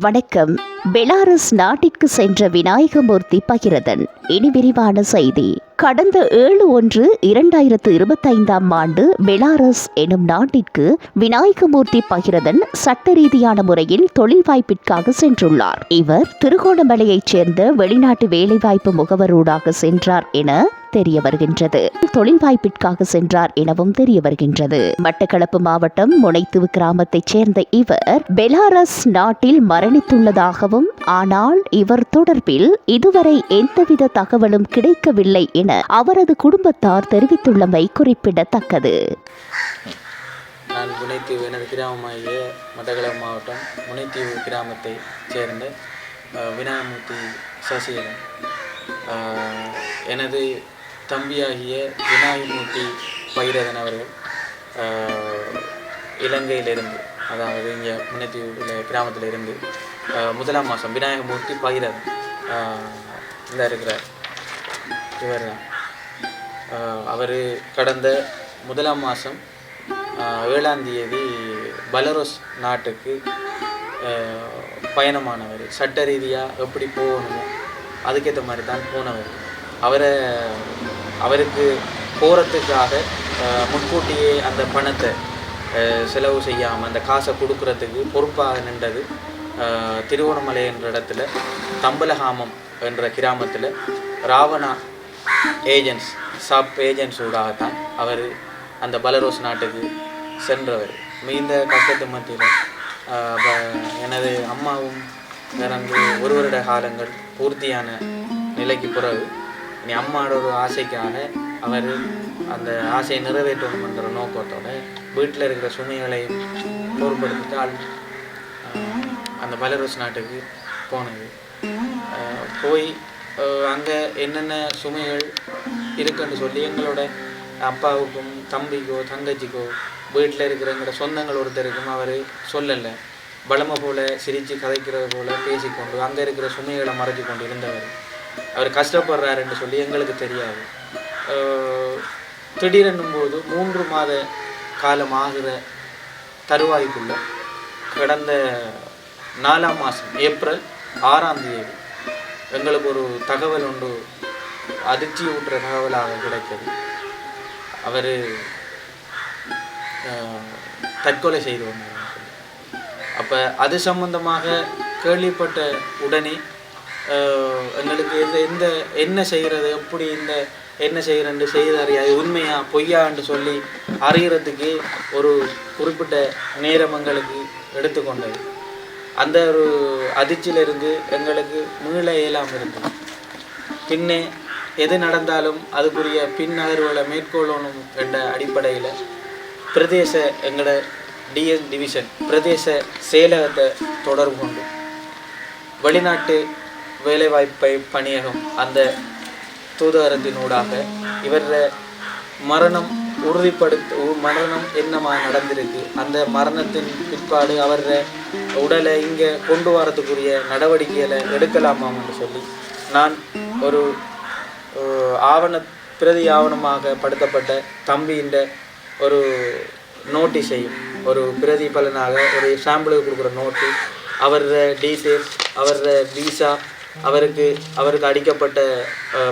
வணக்கம். பெலாரஸ் நாட்டிற்கு சென்ற விநாயகமூர்த்தி பகிரதன். இனி விரிவான செய்தி. கடந்த ஏழு ஒன்று இரண்டாயிரத்து இருபத்தைந்தாம் ஆண்டு பெலாரஸ் எனும் நாட்டிற்கு விநாயகமூர்த்தி பகிரதன் சட்ட ரீதியான முறையில் தொழில் வாய்ப்பிற்காக சென்றுள்ளார். இவர் திருகோணமலையைச் சேர்ந்த வெளிநாட்டு வேலைவாய்ப்பு முகவரூடாக சென்றார் என தெரிய வருகின்றது தொழில் வாய்ப்பிற்காக சென்றார் எனவும் தெரிய வருகின்றது மட்டக்களப்பு மாவட்டம் முனைத்துவு கிராமத்தைச் சேர்ந்த இவர் பெலாரஸ் நாட்டில் மரணித்துள்ளதாகவும் ஆனால் இவர் தொடர்பில் இதுவரை எந்தவித தகவலும் கிடைக்கவில்லை என அவரது குடும்பத்தார் தெரிவித்துள்ளமை குறிப்பிடத்தக்கது. நான் முனைத்தீவு எனது கிராமமாகிய மட்டக்களப்பு மாவட்டம் முனைத்தீவு கிராமத்தை சேர்ந்த விநாயகமூர்த்தி சசிகலன். எனது தம்பியாகிய விநாயகமூர்த்தி பைரதன் அவர்கள் இலங்கையிலிருந்து அதாவது இங்கே முனைத்தீவு கிராமத்தில் இருந்து முதலாம் மாதம் விநாயகமூர்த்தி பகிரதன் இந்த இருக்கிறார். இவர் தான் அவர் கடந்த முதலாம் மாதம் ஏழாம் தேதி பலரோஸ் நாட்டுக்கு பயணமானவர். சட்ட ரீதியாக எப்படி போகணுமோ அதுக்கேற்ற மாதிரி தான் போனவர். அவரை அவருக்கு போகிறதுக்காக முன்கூட்டியே அந்த பணத்தை செலவு செய்யாமல் அந்த காசை கொடுக்குறதுக்கு பொறுப்பாக நின்றது திருவோணமலை என்ற இடத்துல தம்பலகாமம் என்ற கிராமத்தில் ராவணா ஏஜென்ட்ஸ் சப் ஏஜென்ட்ஸ் ஊடாகத்தான் அவர் அந்த பலரோஸ் நாட்டுக்கு சென்றவர். மிகுந்த கஷ்டத்து மத்தியில் எனது அம்மாவும் இறந்து ஒரு வருட காலங்கள் பூர்த்தியான நிலைக்கு பிறகு இனி அம்மாவோட ஒரு ஆசைக்காக அவர் அந்த ஆசையை நிறைவேற்றணுன்ற நோக்கத்தோட வீட்டில் இருக்கிற சுமைகளையும் பொருட்படுத்திட்டு அந்த பலரோஸ் நாட்டுக்கு போனது. போய் அங்கே என்னென்ன சுமைகள் இருக்குன்னு சொல்லி எங்களோட அப்பாவுக்கும் தம்பிக்கோ தங்கச்சிக்கோ வீட்டில் இருக்கிற எங்களோட சொந்தங்கள் ஒருத்தருக்கும் அவர் சொல்லலை. பலமை போல சிரித்து கதைக்கிறது போல பேசிக்கொண்டு அங்கே இருக்கிற சுமைகளை மறைச்சு கொண்டு இருந்தவர். அவர் கஷ்டப்படுறாருன்னு சொல்லி எங்களுக்கு தெரியாது. திடீரென்னும் போது மூன்று மாத காலம் ஆகிற தருவாய்க்குள்ள கடந்த நாலாம் மாதம் ஏப்ரல் ஆறாம் தேதி. எங்களுக்கு ஒரு தகவல் ஒன்று அதிர்ச்சி ஊட்டுற தகவலாக கிடைத்தது. அவர் தற்கொலை செய்து வந்தார் அப்போ அது சம்பந்தமாக கேள்விப்பட்ட உடனே எங்களுக்கு எது எந்த என்ன செய்கிறது எப்படி இந்த என்ன செய்கிறேன்னு செய்தார் அது உண்மையா பொய்யான்னு சொல்லி அறிகிறதுக்கு ஒரு குறிப்பிட்ட நேரம் எங்களுக்கு எடுத்துக்கொண்டது. அந்த ஒரு அதிர்ச்சியிலிருந்து எங்களுக்கு மீள இயலாமல் இருந்தது. பின்னே எது நடந்தாலும் அதுக்குரிய பின் நகர்வுகளை மேற்கொள்ளணும் என்ற அடிப்படையில் பிரதேச எங்களோட டிஎஸ் டிவிஷன் பிரதேச செயலகத்தை தொடர்பு கொண்டு வெளிநாட்டு வேலைவாய்ப்பை பணியகம் அந்த தூதகரத்தினூடாக இவர மரணம் உறுதிப்படுத்த உ- மரணம் என்னமா நடந்திருக்கு? அந்த மரணத்தின் பிற்பாடு அவர உடலை இங்கே கொண்டு வரதுக்குரிய நடவடிக்கைகளை எடுக்கலாமான்னு சொல்லி நான் ஒரு ஆவண பிரதி ஆவணமாக படுத்தப்பட்ட தம்பியின் ஒரு நோட்டீஸையும் ஒரு பிரதி பலனாக ஒரு சாம்பிளுக்கு கொடுக்குற நோட்டு அவரோட டீட்டெயில்ஸ் அவரோட விசா அவருக்கு அவருக்கு அடிக்கப்பட்ட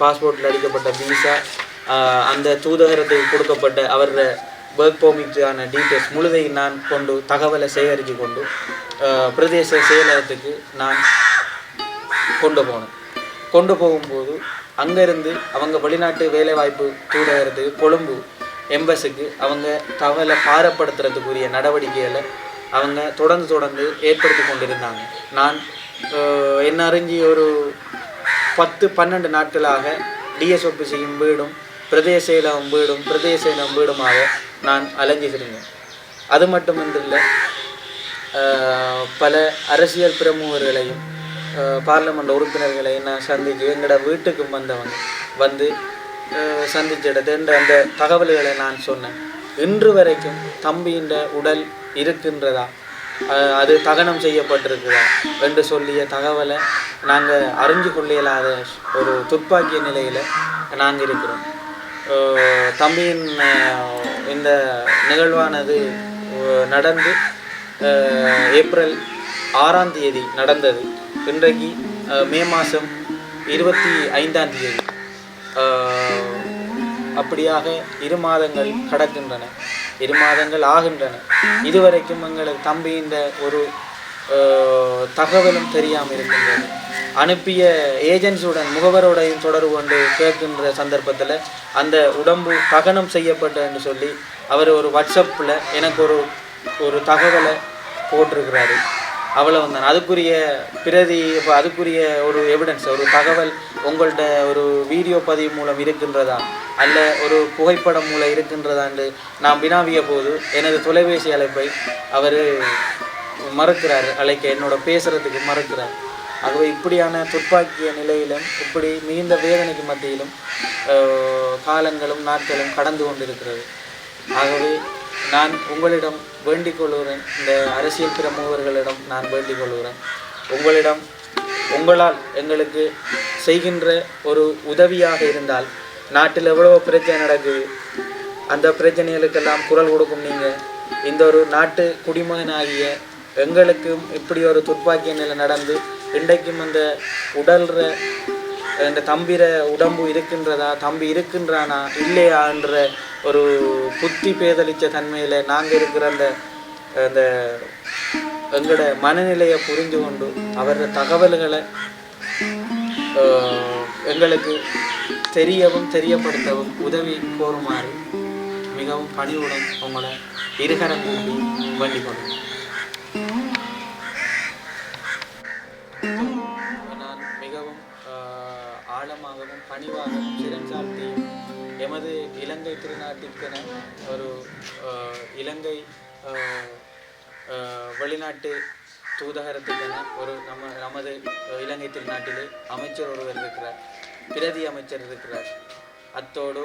பாஸ்போர்ட்டில் அடிக்கப்பட்ட விசா அந்த தூதகரத்துக்கு கொடுக்கப்பட்ட அவரோட ஒர்க் பெர்மிட்டான டீட்டெயில்ஸ் முழுதையும் நான் கொண்டு தகவலை சேகரித்து கொண்டு பிரதேச செயலகத்துக்கு நான் கொண்டு போனேன். கொண்டு போகும்போது அங்கேருந்து அவங்க வெளிநாட்டு வேலைவாய்ப்பு தூதகரத்துக்கு கொழும்பு எம்பஸுக்கு அவங்க தகவலை பாரப்படுத்துறதுக்குரிய நடவடிக்கைகளை அவங்க தொடர்ந்து தொடர்ந்து ஏற்படுத்தி கொண்டிருந்தாங்க. நான் என்ன அறிஞ்சி ஒரு பத்து பன்னெண்டு நாட்களாக டிஎஸ் வீடும் பிரதேசையில் செயலகம் வீடும் பிரதேச வீடுமாக நான் அலைஞ்சிருந்தேன் அது மட்டுமின்றில்லை பல அரசியல் பிரமுகர்களையும் பார்லிமெண்ட் உறுப்பினர்களையும் நான் சந்தித்து எங்களோட வீட்டுக்கும் வந்தவங்க வந்து ஆஹ் சந்திச்ச அந்த தகவல்களை நான் சொன்னேன். இன்று வரைக்கும் தம்பியின் உடல் இருக்கின்றதா? அது தகனம் செய்யப்பட்டிருக்குதா என்று சொல்லிய தகவலை நாங்கள் அறிஞ்சு கொள்ள இயலாத ஒரு துப்பாக்கிய நிலையில் நாங்கள் இருக்கிறோம். தம்பியின் இந்த நிகழ்வானது நடந்து ஏப்ரல் ஆறாம் தேதி நடந்தது. இன்றைக்கு மே மாதம் இருபத்தி ஐந்தாம் தேதி. அப்படியாக இரு மாதங்கள் கடக்கின்றன. இரு மாதங்கள் ஆகின்றன. இதுவரைக்கும் எங்களுக்கு தம்பியின் ஒரு தகவலும் தெரியாமல் இருக்கின்றது. அனுப்பிய ஏஜென்ட்ஸுடன் முகவரோடையும் தொடர்பு கொண்டு கேட்கின்ற சந்தர்ப்பத்தில் அந்த உடம்பு தகனம் செய்யப்பட்ட என்று சொல்லி அவர் ஒரு வாட்ஸ்அப்பில் எனக்கு ஒரு ஒரு தகவலை போட்டிருக்கிறாரு. வந்தான் அதுக்குரிய பிரதி இப்போ அதுக்குரிய ஒரு எவிடன்ஸ் ஒரு தகவல் உங்கள்கிட்ட ஒரு வீடியோ பதிவு மூலம் இருக்கின்றதா? அல்ல ஒரு புகைப்படம் மூலம் இருக்கின்றதான்னு நான் வினாவிய போது எனது தொலைபேசி அழைப்பை அவர் மறுக்கிறார் அழைக்க என்னோட பேசுகிறதுக்கு மறுக்கிறார். ஆகவே இப்படியான துப்பாக்கிய நிலையிலும் இப்படி மிகுந்த வேதனைக்கு மத்தியிலும் காலங்களும் நாட்களும் கடந்து கொண்டிருக்கிறது. ஆகவே நான் உங்களிடம் வேண்டிக் கொள்கிறேன். இந்த அரசியல் பிரமுகர்களிடம் நான் வேண்டிக் கொள்கிறேன். உங்களிடம் உங்களால் எங்களுக்கு செய்கின்ற ஒரு உதவியாக இருந்தால் நாட்டில் எவ்வளவோ பிரச்சனை நடக்குது. அந்த பிரச்சனைகளுக்கெல்லாம் குரல் கொடுக்கும் நீங்கள். இந்த ஒரு நாட்டு குடிமகனாகிய எங்களுக்கும் இப்படி ஒரு துப்பாக்கிய நிலை நடந்து இன்றைக்கும் அந்த உடல்ற இந்த தம்பிர உடம்பு இருக்கின்றதா? தம்பி இருக்கின்றானா? இல்லையான்ற ஒரு புத்தி பேதளித்த தன்மையில் நாங்கள் இருக்கிற அந்த அந்த எங்களோட மனநிலையை புரிந்து கொண்டு அவரோட தகவல்களை எங்களுக்கு தெரியவும் தெரியப்படுத்தவும் உதவி கோருமாறு மிகவும் பணிவுடன் உங்களை இருகரம் கூப்பி வேண்டிக் கொள்ளுங்கள் பணிவாகவும் சிரம் எமது இலங்கை திருநாட்டிற்கென ஒரு இலங்கை வெளிநாட்டு தூதகரத்துக்கென ஒரு நம்ம நமது இலங்கை திருநாட்டிலே அமைச்சர் ஒருவர் இருக்கிறார். பிரதி அமைச்சர் இருக்கிறார். அத்தோடு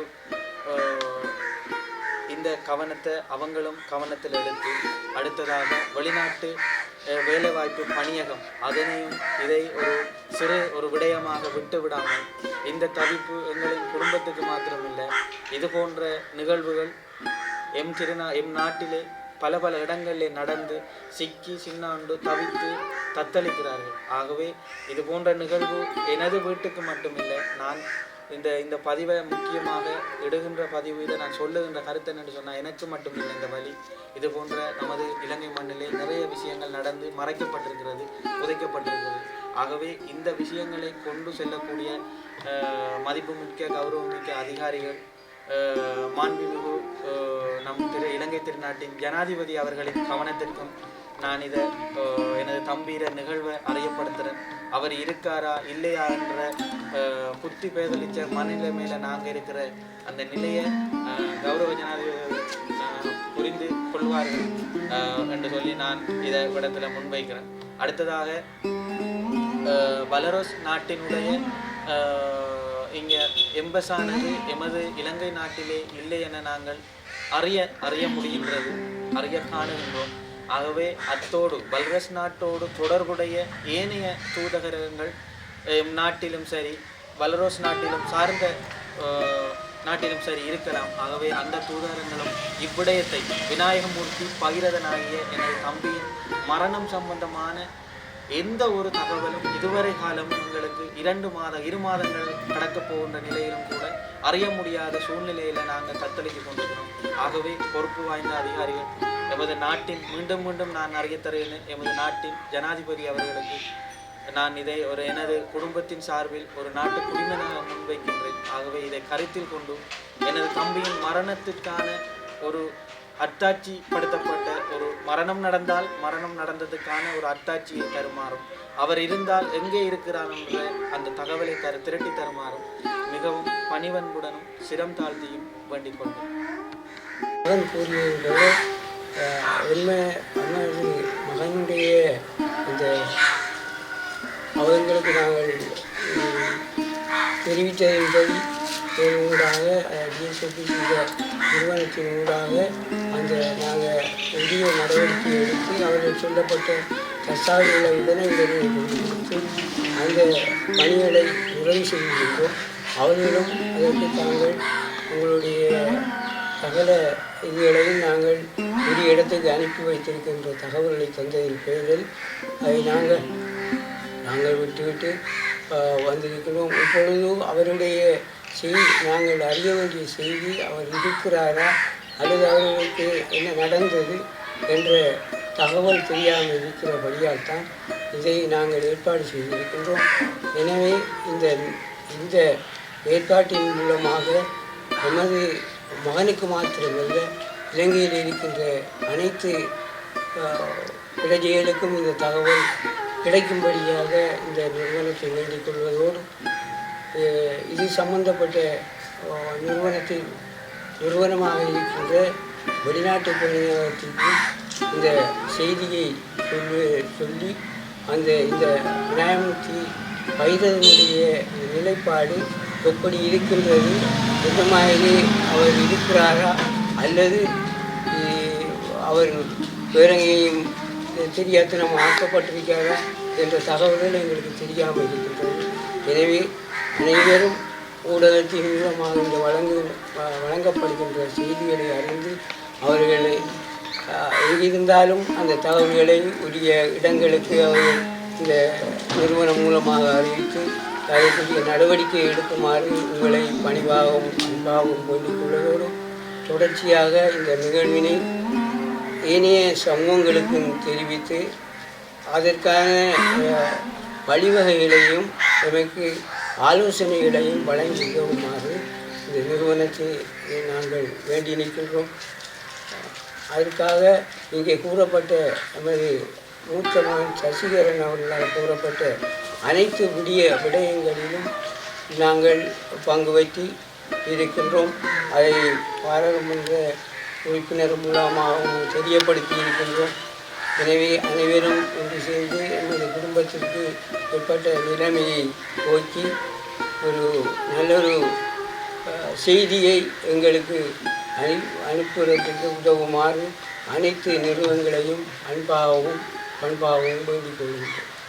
இந்த கவனத்தை அவங்களும் கவனத்தில் எடுத்து அடுத்ததாக வெளிநாட்டு வேலைவாய்ப்பு பணியகம். அதனையும் இதை ஒரு சிறு ஒரு விடயமாக விட்டு விடாமல் இந்த தவிப்பு எங்களின் குடும்பத்துக்கு மாத்திரமில்லை. இது போன்ற நிகழ்வுகள் எம் திருநா எம் நாட்டிலே பல பல இடங்களிலே நடந்து சிக்கி சின்னாண்டு தவித்து தத்தளிக்கிறார்கள். ஆகவே இது போன்ற நிகழ்வு எனது வீட்டுக்கு மட்டுமில்லை. நான் இந்த இந்த பதிவை முக்கியமாக எடுகின்ற பதிவு இதை நான் சொல்லுகின்ற கருத்து என்று சொன்னால் எனக்கு மட்டுமில்லை இந்த வழி. இது போன்ற நமது இலங்கை மண்ணிலே நிறைய விஷயங்கள் நடந்து மறைக்கப்பட்டிருக்கிறது புதைக்கப்பட்டிருக்கிறது. ஆகவே இந்த விஷயங்களை கொண்டு செல்லக்கூடிய மதிப்புமிக்க கௌரவமிக்க அதிகாரிகள் மாண்புமிகு நம் திரு இலங்கை திருநாட்டின் ஜனாதிபதி அவர்களின் கவனத்திற்கும் நான் இதை எனது தம்பீர நிகழ்வை அறியப்படுத்துகிறேன். அவர் இருக்காரா இல்லையா என்ற புத்தி பேதலிச்ச மனநிலைமையில நாங்கள் இருக்கிற அந்த நிலையை கௌரவ ஜனாதிபதி புரிந்து கொள்வார்கள் என்று சொல்லி நான் இதை இடத்துல முன்வைக்கிறேன். அடுத்ததாக பலரோஸ் நாட்டினுடைய இங்கே எம்பஸானது எமது இலங்கை நாட்டிலே இல்லை என நாங்கள் அறிய அறிய முடிகின்றது அறிய காணுகின்றோம். ஆகவே அத்தோடு பல்ரஸ் நாட்டோடு தொடர்புடைய ஏனைய தூதகரகங்கள் எம் நாட்டிலும் சரி வல்ரோஸ் நாட்டிலும் சார்ந்த நாட்டிலும் சரி இருக்கலாம். ஆகவே அந்த தூதரங்களும் இவ்விடயத்தை விநாயகமூர்த்தி பகிரதனாகிய எனது தம்பியின் மரணம் சம்பந்தமான எந்த ஒரு தகவலும் இதுவரை காலம் எங்களுக்கு இரண்டு மாத இரு மாதங்கள் கடக்கப் போகின்ற நிலையிலும் கூட அறிய முடியாத சூழ்நிலையில நாங்கள் தத்தளித்து கொண்டிருக்கிறோம். ஆகவே பொறுப்பு வாய்ந்த அதிகாரிகள் எமது நாட்டின் மீண்டும் மீண்டும் நான் அறியத்தரேன் எமது நாட்டின் ஜனாதிபதி அவர்களுக்கு நான் இதை ஒரு எனது குடும்பத்தின் சார்பில் ஒரு நாட்டு குடிமனாக முன்வைக்கின்றேன். ஆகவே இதை கருத்தில் கொண்டு எனது தம்பியின் மரணத்திற்கான ஒரு அத்தாட்சி படுத்தப்பட்ட ஒரு மரணம் நடந்தால் மரணம் நடந்ததுக்கான ஒரு அத்தாட்சியை தருமாறும். அவர் இருந்தால் எங்கே இருக்கிறார் என்ற அந்த தகவலை தரு திரட்டி தருமாறும் மிகவும் பணிவன்புடனும் சிரம் தாழ்த்தியும் வேண்டிக் கொண்டேன் என்ன அண்ணன் மகனுடைய அந்த அவர்களுக்கு நாங்கள் ம், ஊடாக டிஎஸ்எப்பி இந்த நிறுவனத்தின் ஊடாக அந்த நாங்கள் உரிய நடவடிக்கை எடுத்து அவர்கள் சொல்லப்பட்ட தஸ்தாவேஜுகளை உள்ள இதனை கொடுத்து அந்த பணிகளை நிறைவு செய்கின்றோம் அவர்களும் அதற்கு தாங்கள் உங்களுடைய சகல இதுகளையும் நாங்கள் ஒரு இடத்துக்கு அனுப்பி வைத்திருக்கின்ற தகவல்களை தந்ததின் பேரில் அதை நாங்கள் நாங்கள் விட்டுவிட்டு வந்திருக்கிறோம். இப்பொழுதும் அவருடைய செய்தி நாங்கள் அறிய வேண்டிய செய்தி அவர் இருக்கிறாரா அல்லது அவர்களுக்கு என்ன நடந்தது என்ற தகவல் தெரியாமல் இருக்கிறபடியால் தான் இதை நாங்கள் ஏற்பாடு செய்திருக்கின்றோம். எனவே இந்த இந்த ஏற்பாட்டின் மூலமாக எமது மகனுக்கு மாத்திரமல்ல இலங்கையில் இருக்கின்ற அனைத்து ஆஹ், பிரஜைகளுக்கும் இந்த தகவல் கிடைக்கும்படியாக இந்த நிறுவனத்தை வேண்டிக் கொள்வதோடு இது சம்பந்தப்பட்ட நிறுவனத்தின் நிறுவனமாக இருக்கின்ற வெளிநாட்டு பணியாளர்களுக்கு இந்த செய்தியை சொல்லி சொல்லி அந்த இந்த நியாயமூர்த்தி வைரதனுடைய நிலைப்பாடு எப்படி இருக்கின்றது எந்த மாதிரி அவர் இருக்கிறாரா அல்லது அவர் வேற தெரியாது நம்ம ஆக்கப்பட்டிருக்கிறாரா என்ற தகவல்கள் எங்களுக்கு தெரியாமல் இருக்கின்றது. எனவே அனைவரும் ஊடகத்தின் மூலமாக இந்த வழங்கு வழங்கப்படுகின்ற செய்திகளை அறிந்து அவர்களை இருந்தாலும் அந்த தகவல்களை உரிய இடங்களுக்கு அவர்கள் இந்த நிறுவனம் மூலமாக அறிவித்து அதற்குரிய நடவடிக்கை எடுக்குமாறு உங்களை பணிவாகவும் அன்பாகவும் வேண்டிக் கொள்வதோடு தொடர்ச்சியாக இந்த நிகழ்வினை ஏனைய சமூகங்களுக்கும் தெரிவித்து அதற்கான வழிவகைகளையும் எமக்கு ஆலோசனைகளையும் வழங்கி உதவுமாறு இந்த நிறுவனத்தை நாங்கள் வேண்டி நிற்கின்றோம். அதற்காக இங்கே கூறப்பட்ட நமது மூத்த மகன் சசிகரன் அவர்களால் கூறப்பட்ட அனைத்து விடிய விடயங்களிலும் நாங்கள் பங்கு வைத்து இருக்கின்றோம். அதை பாராளுமன்ற உறுப்பினர் மூலமாகவும் தெரியப்படுத்தி இருக்கின்றோம். எனவே அனைவரும் ஒன்று சேர்ந்து எமது குடும்பத்திற்கு ஏற்பட்ட நிலைமையை போக்கி ஒரு நல்லொரு செய்தியை எங்களுக்கு அனு அனுப்புவதற்கு உதவுமாறு அனைத்து நிறுவனங்களையும் அன்பாகவும் பண்பாகவும் வேண்டிக் கொள்கின்றோம்.